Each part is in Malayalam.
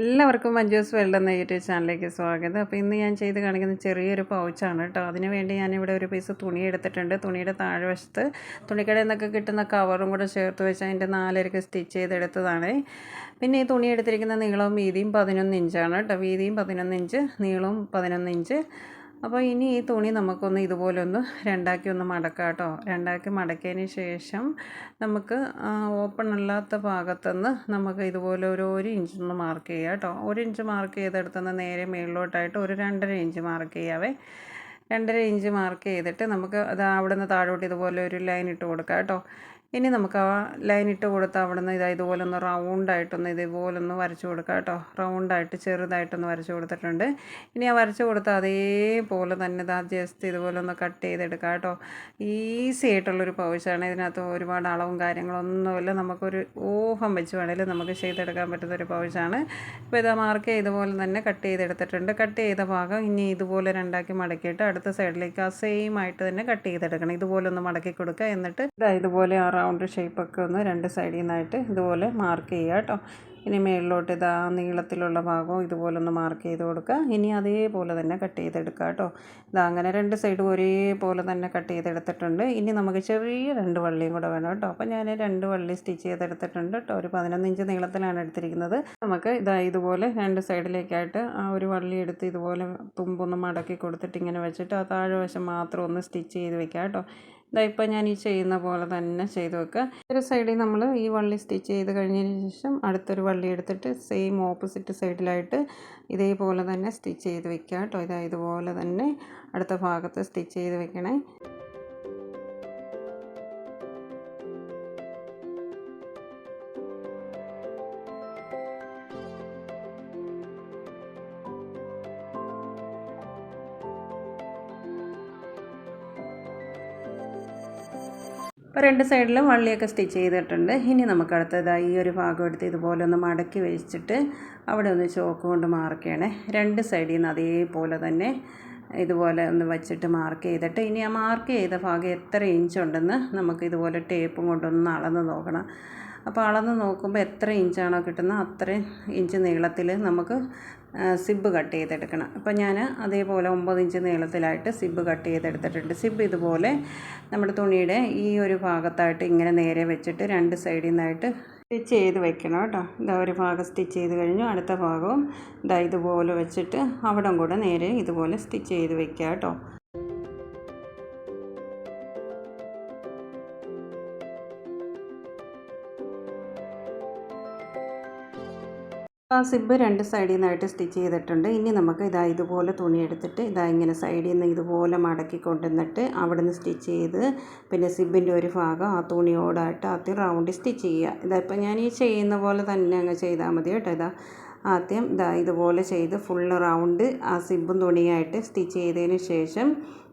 എല്ലാവർക്കും മഞ്ജൂസ് വേൾഡ് എന്ന യൂട്യൂബ് ചാനലിലേക്ക് സ്വാഗതം. അപ്പോൾ ഇന്ന് ഞാൻ ചെയ്ത് കാണിക്കുന്ന ചെറിയൊരു പൗച്ചാണ് കേട്ടോ അതിന് വേണ്ടി ഞാനിവിടെ ഒരു പീസ് തുണി എടുത്തിട്ടുണ്ട്. തുണിയുടെ താഴ്വശത്ത് തുണിക്കടയിൽ നിന്നൊക്കെ കിട്ടുന്ന കവറും കൂടെ ചേർത്ത് വെച്ച് അതിന്റെ നാലരക്ക് സ്റ്റിച്ച് ചെയ്തെടുത്തതാണ്. പിന്നെ ഈ തുണി എടുത്തിരിക്കുന്ന നീളവും വീതിയും പതിനൊന്ന് ഇഞ്ചാണ് കേട്ടോ വീതിയും പതിനൊന്ന് ഇഞ്ച് നീളവും പതിനൊന്ന് ഇഞ്ച് അപ്പോൾ ഇനി ഈ തുണി നമുക്കൊന്ന് ഇതുപോലെ ഒന്ന് രണ്ടാക്കി ഒന്ന് മടക്കാം കേട്ടോ. രണ്ടാക്കി മടക്കിയതിന് ശേഷം നമുക്ക് ഓപ്പൺ അല്ലാത്ത ഭാഗത്തുനിന്ന് നമുക്ക് ഇതുപോലെ ഒരു ഒരു ഇഞ്ച് ഒന്ന് മാർക്ക് ചെയ്യാം കേട്ടോ. ഒരു ഇഞ്ച് മാർക്ക് ചെയ്തെടുത്തുനിന്ന് നേരെ മുകളിലോട്ടായിട്ട് ഒരു രണ്ടര ഇഞ്ച് മാർക്ക് ചെയ്യാവേ. രണ്ടര ഇഞ്ച് മാർക്ക് ചെയ്തിട്ട് നമുക്ക് അത് അവിടെ നിന്ന് താഴോട്ട് ഇതുപോലെ ഒരു ലൈൻ ഇട്ട് കൊടുക്കാം കേട്ടോ. ഇനി നമുക്ക് ആ ലൈൻ ഇട്ട് കൊടുത്ത് അവിടെ നിന്ന് ഇതാ ഇതുപോലെ ഒന്ന് റൗണ്ടായിട്ടൊന്ന് ഇതേപോലെ ഒന്ന് വരച്ച് കൊടുക്കാം കേട്ടോ. റൗണ്ടായിട്ട് ചെറുതായിട്ടൊന്ന് വരച്ച് കൊടുത്തിട്ടുണ്ട്. ഇനി ആ വരച്ച് കൊടുത്ത അതേപോലെ തന്നെ ഇതാ ജസ്റ്റ് ഇതുപോലെ ഒന്ന് കട്ട് ചെയ്തെടുക്കാം കേട്ടോ. ഈസി ആയിട്ടുള്ളൊരു പൗച്ചാണ് ഇതിനകത്ത് ഒരുപാട് അളവും കാര്യങ്ങളൊന്നുമില്ല. നമുക്കൊരു ഊഹം വെച്ച് വേണേലും നമുക്ക് ചെയ്തെടുക്കാൻ പറ്റുന്ന ഒരു പൗച്ചാണ് ഇപ്പോൾ ഇതാ മാർക്ക് ഇതുപോലെ തന്നെ കട്ട് ചെയ്തെടുത്തിട്ടുണ്ട്. കട്ട് ചെയ്ത ഭാഗം ഇനി ഇതുപോലെ രണ്ടാക്കി മടക്കിയിട്ട് അടുത്ത സൈഡിലേക്ക് ആ സെയിം ആയിട്ട് തന്നെ കട്ട് ചെയ്തെടുക്കണം. ഇതുപോലെ ഒന്ന് മടക്കി കൊടുക്കുക. എന്നിട്ട് ഇതാ ഇതുപോലെ ആ റൗണ്ട് ഷേപ്പൊക്കെ ഒന്ന് രണ്ട് സൈഡിൽ നിന്നായിട്ട് ഇതുപോലെ മാർക്ക് ചെയ്യുക കേട്ടോ. ഇനി മേളിലോട്ട് ഇതാ നീളത്തിലുള്ള ഭാഗവും ഇതുപോലെ ഒന്ന് മാർക്ക് ചെയ്ത് കൊടുക്കുക. ഇനി അതേപോലെ തന്നെ കട്ട് ചെയ്തെടുക്കുക കേട്ടോ. ഇതാ അങ്ങനെ രണ്ട് സൈഡും ഒരേപോലെ തന്നെ കട്ട് ചെയ്തെടുത്തിട്ടുണ്ട്. ഇനി നമുക്ക് ചെറിയ രണ്ട് വള്ളിയും കൂടെ വേണം കേട്ടോ. അപ്പോൾ ഞാൻ രണ്ട് വള്ളി സ്റ്റിച്ച് ചെയ്തെടുത്തിട്ടുണ്ട് കേട്ടോ. ഒരു പതിനൊന്ന് ഇഞ്ച് നീളത്തിലാണ് എടുത്തിരിക്കുന്നത്. നമുക്ക് ഇതാ ഇതുപോലെ രണ്ട് സൈഡിലേക്കായിട്ട് ആ ഒരു വള്ളി എടുത്ത് ഇതുപോലെ തുമ്പൊന്ന് മടക്കി കൊടുത്തിട്ട് ഇങ്ങനെ വെച്ചിട്ട് ആ താഴെ വശം മാത്രം ഒന്ന് സ്റ്റിച്ച് ചെയ്ത് വെക്കാം കേട്ടോ. ഇതാ ഇപ്പോൾ ഞാൻ ഈ ചെയ്യുന്ന പോലെ തന്നെ ചെയ്ത് വെക്കുക ഒരു സൈഡിൽ നമ്മൾ ഈ വള്ളി സ്റ്റിച്ച് ചെയ്ത് കഴിഞ്ഞതിന് ശേഷം അടുത്തൊരു വള്ളി എടുത്തിട്ട് സെയിം ഓപ്പോസിറ്റ് സൈഡിലായിട്ട് ഇതേപോലെ തന്നെ സ്റ്റിച്ച് ചെയ്ത് വെക്കുക കേട്ടോ ഇതാ ഇതുപോലെ തന്നെ അടുത്ത ഭാഗത്ത് സ്റ്റിച്ച് ചെയ്ത് വെക്കണേ. ഇപ്പോൾ രണ്ട് സൈഡിലും വള്ളിയൊക്കെ സ്റ്റിച്ച് ചെയ്തിട്ടുണ്ട്. ഇനി നമുക്ക് അടുത്തതായി ഈ ഒരു ഭാഗം എടുത്ത് ഇതുപോലെ ഒന്ന് മടക്കി വെച്ചിട്ട് അവിടെ ഒന്ന് ചോക്ക് കൊണ്ട് മാർക്ക് ചെയ്യണേ. രണ്ട് സൈഡിൽ നിന്ന് അതേപോലെ തന്നെ ഇതുപോലെ ഒന്ന് വെച്ചിട്ട് മാർക്ക് ചെയ്തിട്ട് ഇനി ആ മാർക്ക് ചെയ്ത ഭാഗം എത്ര ഇഞ്ച് ഉണ്ടെന്ന് നമുക്ക് ഇതുപോലെ ടേപ്പും കൊണ്ടൊന്ന് അളന്ന് നോക്കണം. അപ്പോൾ അളന്ന് നോക്കുമ്പോൾ എത്ര ഇഞ്ചാണോ കിട്ടുന്നത് അത്രയും ഇഞ്ച് നീളത്തിൽ നമുക്ക് സിബ് കട്ട് ചെയ്തെടുക്കണം. അപ്പോൾ ഞാൻ അതേപോലെ ഒമ്പത് ഇഞ്ച് നീളത്തിലായിട്ട് സിബ് കട്ട് ചെയ്തെടുത്തിട്ടുണ്ട്. സിബ് ഇതുപോലെ നമ്മുടെ തുണിയുടെ ഈ ഒരു ഭാഗത്തായിട്ട് ഇങ്ങനെ നേരെ വെച്ചിട്ട് രണ്ട് സൈഡിൽ നിന്നായിട്ട് സ്റ്റിച്ച് ചെയ്ത് വെക്കണം കേട്ടോ. ഇതാ ഒരു ഭാഗം സ്റ്റിച്ച് ചെയ്ത് കഴിഞ്ഞു. അടുത്ത ഭാഗവും ഇതാ ഇതുപോലെ വെച്ചിട്ട് അവിടം കൂടെ നേരെ ഇതുപോലെ സ്റ്റിച്ച് ചെയ്ത് വെക്കുക കേട്ടോ. ആ സിബ് രണ്ട് സൈഡിൽ നിന്നായിട്ട് സ്റ്റിച്ച് ചെയ്തിട്ടുണ്ട്. ഇനി നമുക്ക് ഇതാ ഇതുപോലെ തുണി എടുത്തിട്ട് ഇതാ ഇങ്ങനെ സൈഡിൽ നിന്ന് ഇതുപോലെ മടക്കി കൊണ്ടുവന്നിട്ട് അവിടെ നിന്ന് സ്റ്റിച്ച് ചെയ്ത് പിന്നെ സിബിന്റെ ഒരു ഭാഗം ആ തുണിയോടായിട്ട് ആദ്യം റൗണ്ട് സ്റ്റിച്ച് ചെയ്യുക. ഇതാ ഇപ്പം ഞാൻ ഈ ചെയ്യുന്ന പോലെ തന്നെ അങ്ങ് ചെയ്താൽ മതി കേട്ടോ. ഇതാ ആദ്യം ഇതാ ഇതുപോലെ ചെയ്ത് ഫുൾ റൗണ്ട് ആ സിബും തുണിയായിട്ട് സ്റ്റിച്ച് ചെയ്തതിന് ശേഷം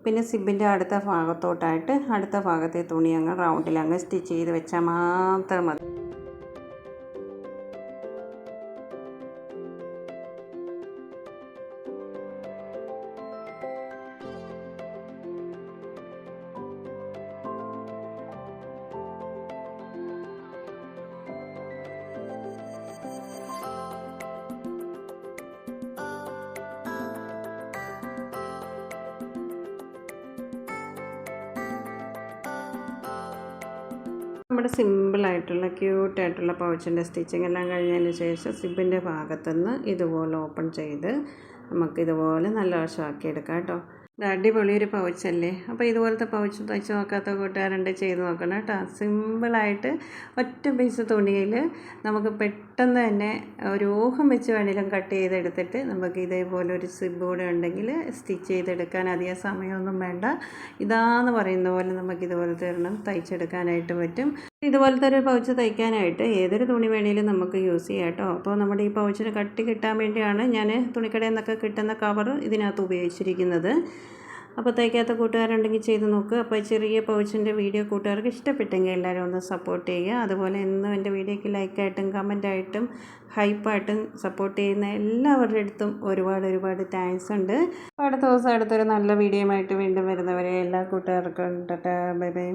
പിന്നെ സിബിന്റെ അടുത്ത ഭാഗത്തോട്ടായിട്ട് അടുത്ത ഭാഗത്തെ തുണി അങ്ങ് റൗണ്ടിൽ അങ്ങ് സ്റ്റിച്ച് ചെയ്ത് വെച്ചാൽ മാത്രം മതി. നമ്മുടെ സിമ്പിളായിട്ടുള്ള ക്യൂട്ടായിട്ടുള്ള പൗച്ചിന്റെ സ്റ്റിച്ചിങ് എല്ലാം കഴിഞ്ഞതിന് ശേഷം സിബിന്റെ ഭാഗത്തുനിന്ന് ഇതുപോലെ ഓപ്പൺ ചെയ്ത് നമുക്കിതുപോലെ നല്ല വശമാക്കി എടുക്കാം കേട്ടോ. അടിപൊളി ഒരു പൗച്ചല്ലേ? അപ്പോൾ ഇതുപോലത്തെ പൗച്ച് തയ്ച്ച് നോക്കാത്ത കൂട്ടുകാരുണ്ട് ചെയ്ത് നോക്കണം കേട്ടോ. സിമ്പിളായിട്ട് ഒറ്റ പീസ് തുണിയിൽ നമുക്ക് പെട്ടെന്ന് തന്നെ ഒരു ഊഹം വെച്ച് വേണേലും കട്ട് ചെയ്തെടുത്തിട്ട് നമുക്ക് ഇതേപോലെ ഒരു സിബ് കൂടെ ഉണ്ടെങ്കിൽ സ്റ്റിച്ച് ചെയ്തെടുക്കാൻ അധികം സമയമൊന്നും വേണ്ട. ഇതാന്ന് പറയുന്ന പോലെ നമുക്ക് ഇതുപോലത്തെ ഒരെണ്ണം തയ്ച്ചെടുക്കാനായിട്ട് പറ്റും. ഇതുപോലത്തെ ഒരു പൗച്ച് തയ്ക്കാനായിട്ട് ഏതൊരു തുണി വേണേലും നമുക്ക് യൂസ് ചെയ്യാം കേട്ടോ. അപ്പോൾ നമ്മുടെ ഈ പൗച്ചിന് കട്ടി കിട്ടാൻ വേണ്ടിയാണ് ഞാൻ തുണിക്കടയിൽ നിന്നൊക്കെ കിട്ടുന്ന കവർ ഇതിനകത്ത് ഉപയോഗിച്ചിരിക്കുന്നത്. അപ്പോൾ തയ്ക്കാത്ത കൂട്ടുകാരുണ്ടെങ്കിൽ ചെയ്ത് നോക്കുക അപ്പോൾ ചെറിയ പൗച്ചിന്റെ വീഡിയോ കൂട്ടുകാർക്ക് ഇഷ്ടപ്പെട്ടെങ്കിൽ എല്ലാവരും ഒന്ന് സപ്പോർട്ട് ചെയ്യുക. അതുപോലെ എന്നും എന്റെ വീഡിയോയ്ക്ക് ലൈക്കായിട്ടും കമന്റായിട്ടും ഹൈപ്പായിട്ടും സപ്പോർട്ട് ചെയ്യുന്ന എല്ലാവരുടെ അടുത്തും ഒരുപാട് ഒരുപാട് താങ്ക്സ് ഉണ്ട്. അടുത്ത ദിവസം അടുത്തൊരു നല്ല വീഡിയോയുമായിട്ട് വീണ്ടും വരുന്നവരെ എല്ലാ കൂട്ടുകാർക്കും ബൈ ബൈ.